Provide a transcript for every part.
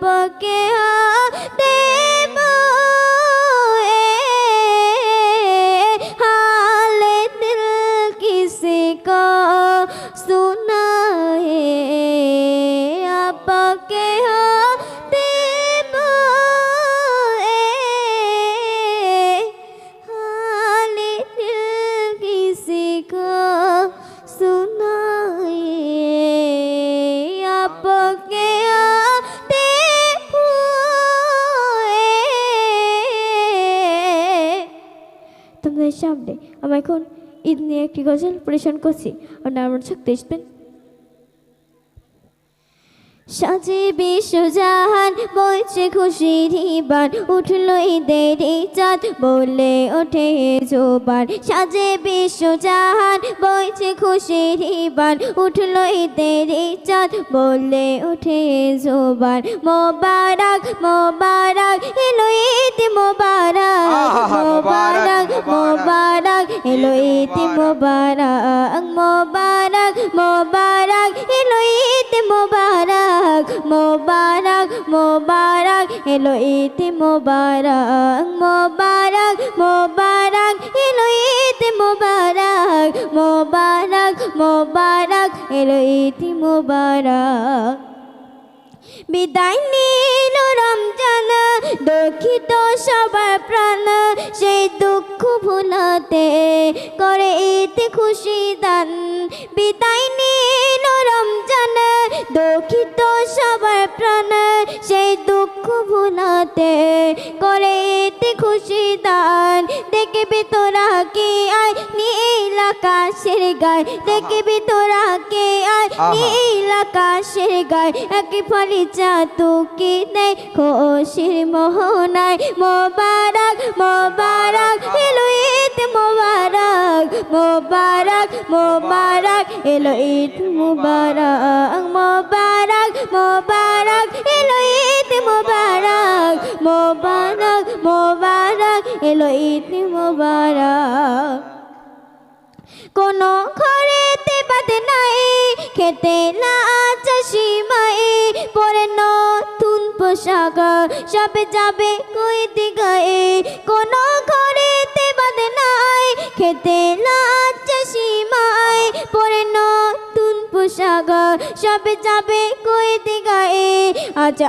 Porque আমি এখন ঈদ নিয়ে একটি গজল পরিবেশন করছি। আপনার আমার চোখ দেখবেন সাজে বিশ্বজাহান বইছে খুশির বান উঠল ঈদের চাঁদ বলে ওঠে জোবান। সাজে বিশ্বজাহান বইছে খুশির বান উঠল ঈদের চাঁদ বলে ওঠে জোবান। মোবারক মোবারক এলো ঈদ মোবারক মোবারক। মোবারক এলো ঈদ মোবারক মোবারক মোবারক, এলো ঈদ মোবারক মোবারক মোবারক, এলো ঈদ মোবারক মোবারক মোবারক, এলো ঈদ মোবারক মোবারক মোবারক, এলো ঈদ মোবারক। বিদায় নিল রমজান, দুঃখিত সবার প্রাণ, সেই দুঃখ ভুলাতে করে এতে খুশি দান। বিদায় নিল রমজান, দুঃখিত সবার প্রাণ, সেই দুঃখ ভুলাতে করে ঈদ খুশি দান। দেখবি তোরা কি? আয় নীল আকাশের গায়। দেখবি তোরা কে? আয়। নীল আকাশের গায়। এক ফলি চাতুকি নেই খুশির মোহনায়। মোবারক মোবারক এলো ঈদ মোবারক। মোবারক মোবারক এলো ঈদ মোবারক। মোবারক মোবারক এলো ঈদ মোবারক মোবারক মোবারক, এলো ঈদ মোবারক। কোনো ঘরেতে বাদ নাই, খেতে না চাষি মাই পরে নতুন পোশাক, সবে যাবে কই দিগায়ে কোনো ঘরেতে বাদ নাই, খেতে না চাষি মাই পরে নতুন পোশাক, সবে যাবে কই আজ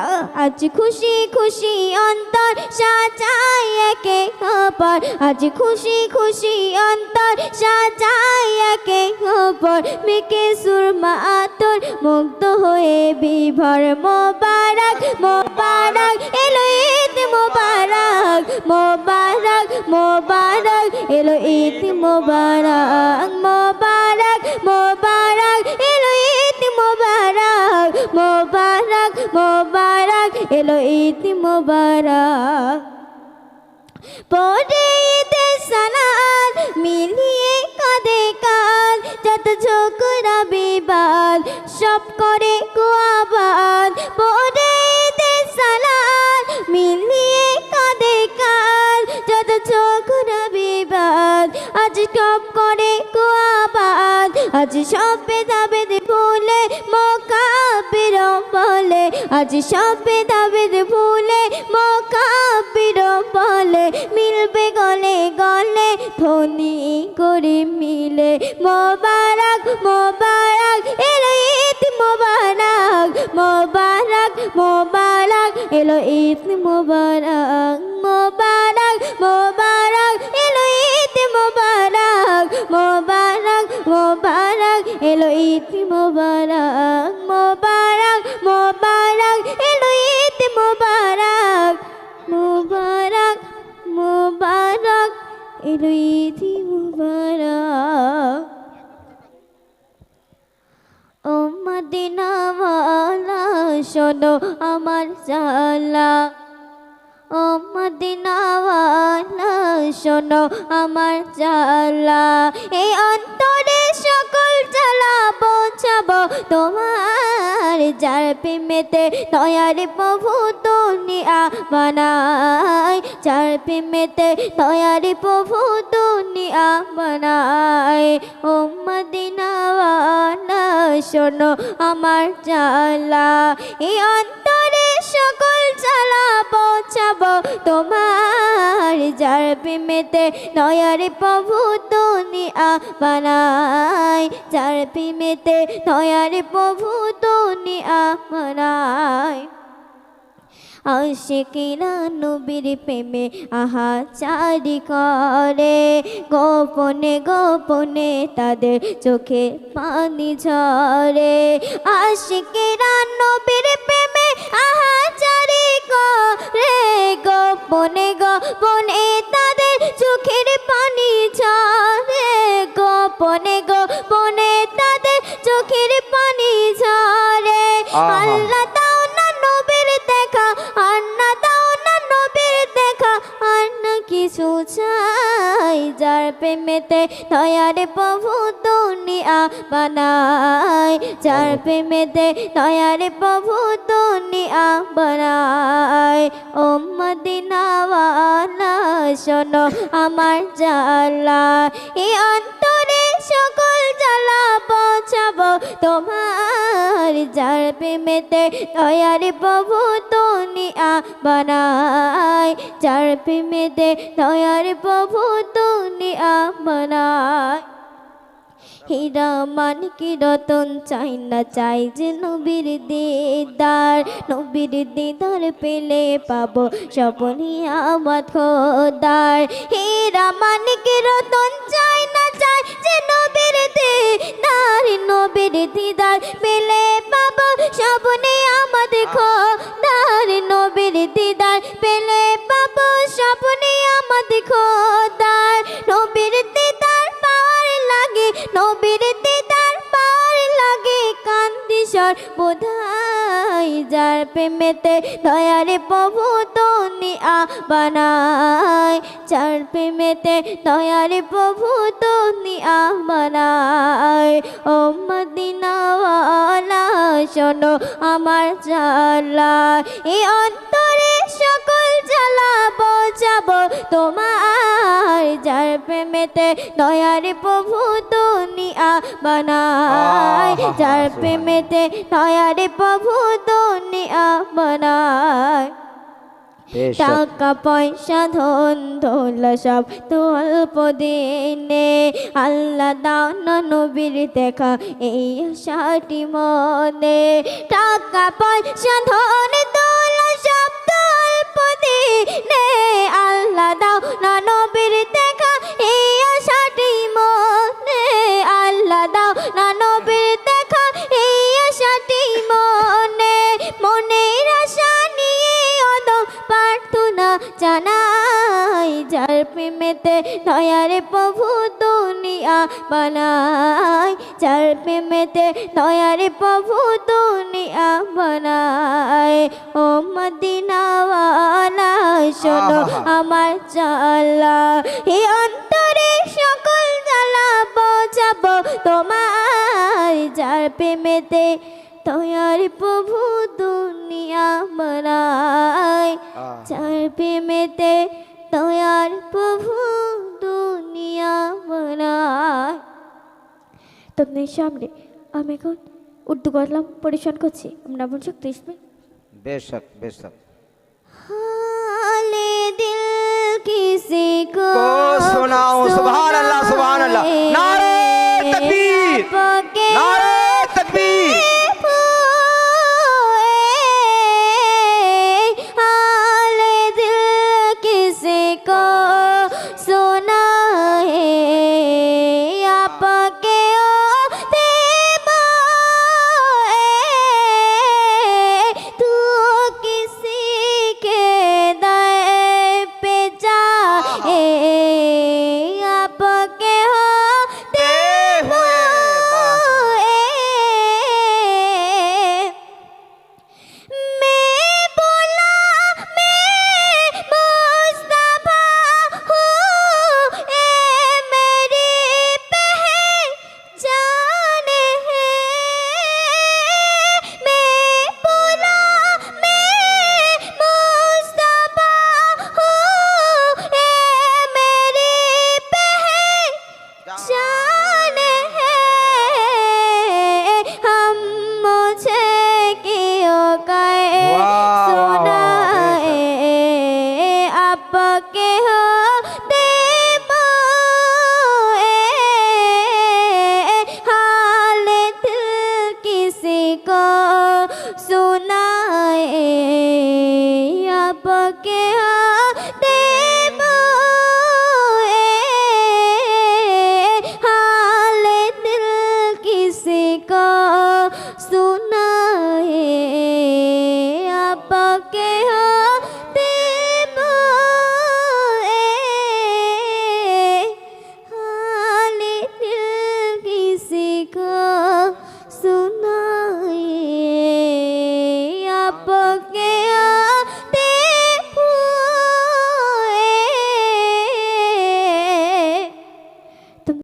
আজ খুশি খুশি অন্তর সাজায় একে অপর। আজ খুশি খুশি অন্তর সাজায় একে অপর। মেকে সুরমা আতর মুগ্ধ হয়ে, বিভর মোবারক মোবারক, এলো ঈদ মোবারক মোবারক মোবারক, এলো ঈদ মোবারক এলো ঈদ মোবারক। পরে ঈদের সালাত মিলিয়ে কাঁদে কাল, যত ঝগড়া বিবাদ সব করে গোয়াবাদ পরে ঈদের সালাত মিলিয়ে কাঁদে কাল, যত ঝগড়া বিবাদ আজ সব করে গোয়াবাদ আজ সব আজ সব ভেদাভেদ ভুলে মোকাবির বলে মিলবে গলে গলে, ধনী করে মিলে। মোবারক মোবারক, এলো ঈদ মোবারক মোবারক মোবারক, এলো ঈদ মোবারক মোবারক মোবারক, এলো ঈদ মোবারক মোবারক মোবারক, এলো ঈদ মোবারক। এলো ঈদ মোবারক ও মদিনাওয়ালা, শোনো আমার জালা ও মদিনাওয়ালা, শোনো আমার জ্বালা। এই অন্তরে পৌঁছাবো। তোমার যার প্রেমেতে তয়ার প্রভু দুনিয়া বানাই যার প্রেমেতে তয়ার প্রভু দুনিয়া বানাই ও মদিনাওয়ালা শোনো আমার জ্বালা। এই অন্তরে সকল জ্বালা পৌঁছাবো। তোমার যার প্রেমেতে দয়ার প্রভু দুনিয়া বানাই যার প্রেমেতে দয়ার প্রভু দুনিয়া বানাই আশিকিরা নবীর প্রেমে আহা চারি করে, গোপনে গোপনে তাদের চোখে পানি ঝরে। আশিকিরা নবীর প্রেমে আহা কিছু চাই যার প্রেমেতে দয়ার প্রভু দুনিয়া বানাই। যার প্রেমেতে দয়ার প্রভু দুনিয়া বানাই। ও মদিনাওয়ালা শোনো আমার জ্বালা। ই সকল জ্বালা পৌঁছাবো তোমার যার প্রেমেতে দয়ার প্রভু দুনিয়া বানায় যার প্রেমেতে দয়ার প্রভু দুনিয়া বানাই হীরা মানকি রতন? চাই না চাই যে নবীর দিদার। নবীর দিদার পেলে পাবো সপনি আমার খোদার। হীরা মানকি রতন? চাই না চাই যে নবীর দিদার। নবীর দিদার পেলে পাবো সপনি আমাদের খোদার। নবীর দিদার পেলে পাবো সপনি আমাদের খোদার। নবীর নবীর দিদার পাওয়ার লাগে কান্দিসর বোধাই যার প্রেমেতে দয়ারে প্রভু দুনিয়া বানাই যার প্রেমেতে দয়ারে প্রভু দুনিয়া বানাই ও মদিনাওয়ালা, শোনো আমার জ্বালা, এই বোঝাবো তোমার যার প্রেমেতে দয়ার প্রভু দুনিয়া বানায়। যার প্রেমেতে দয়ার প্রভু দুনিয়া বানায়। টাকা পয়সা ধন দৌলা সব তো অল্প দিনে আল্লাহ দাও না নবীর দেখা এই আশাটি মনে। টাকা পয়সা ধন দৌলা সব তো অল্প দিনে আল্লাহ দাও না নবীর দেখা, এই আশাটি মনে। আল্লাহ দাও না নবীর দেখা, এই আশাটি মনে। মনের আশা নিয়ে অদম প্রার্থনা জানাই, যার প্রেমেতে দয়ারে প্রভু দুনিয়া বানাই। যার প্রেমেতে দয়ারে প্রভু দুনিয়া বানাই ও মদিনাওয়ালা শোনো। আমার চালা এই অন্তরে সকল জ্বালা বোঝাবো তোমার যার প্রেমেতে তয়ার প্রভু দুনিয়া বানায়। যার প্রেমেতে আপনার সামনে আমি এখন উর্দু গজলাম পরিশন করছি। আপনার বলছো কৃষ্ণ? বেশক বেশক। হালে দিল কিসে কো সুনাও সুবহানাল্লাহ সুবহানাল্লাহ। না cơ xưa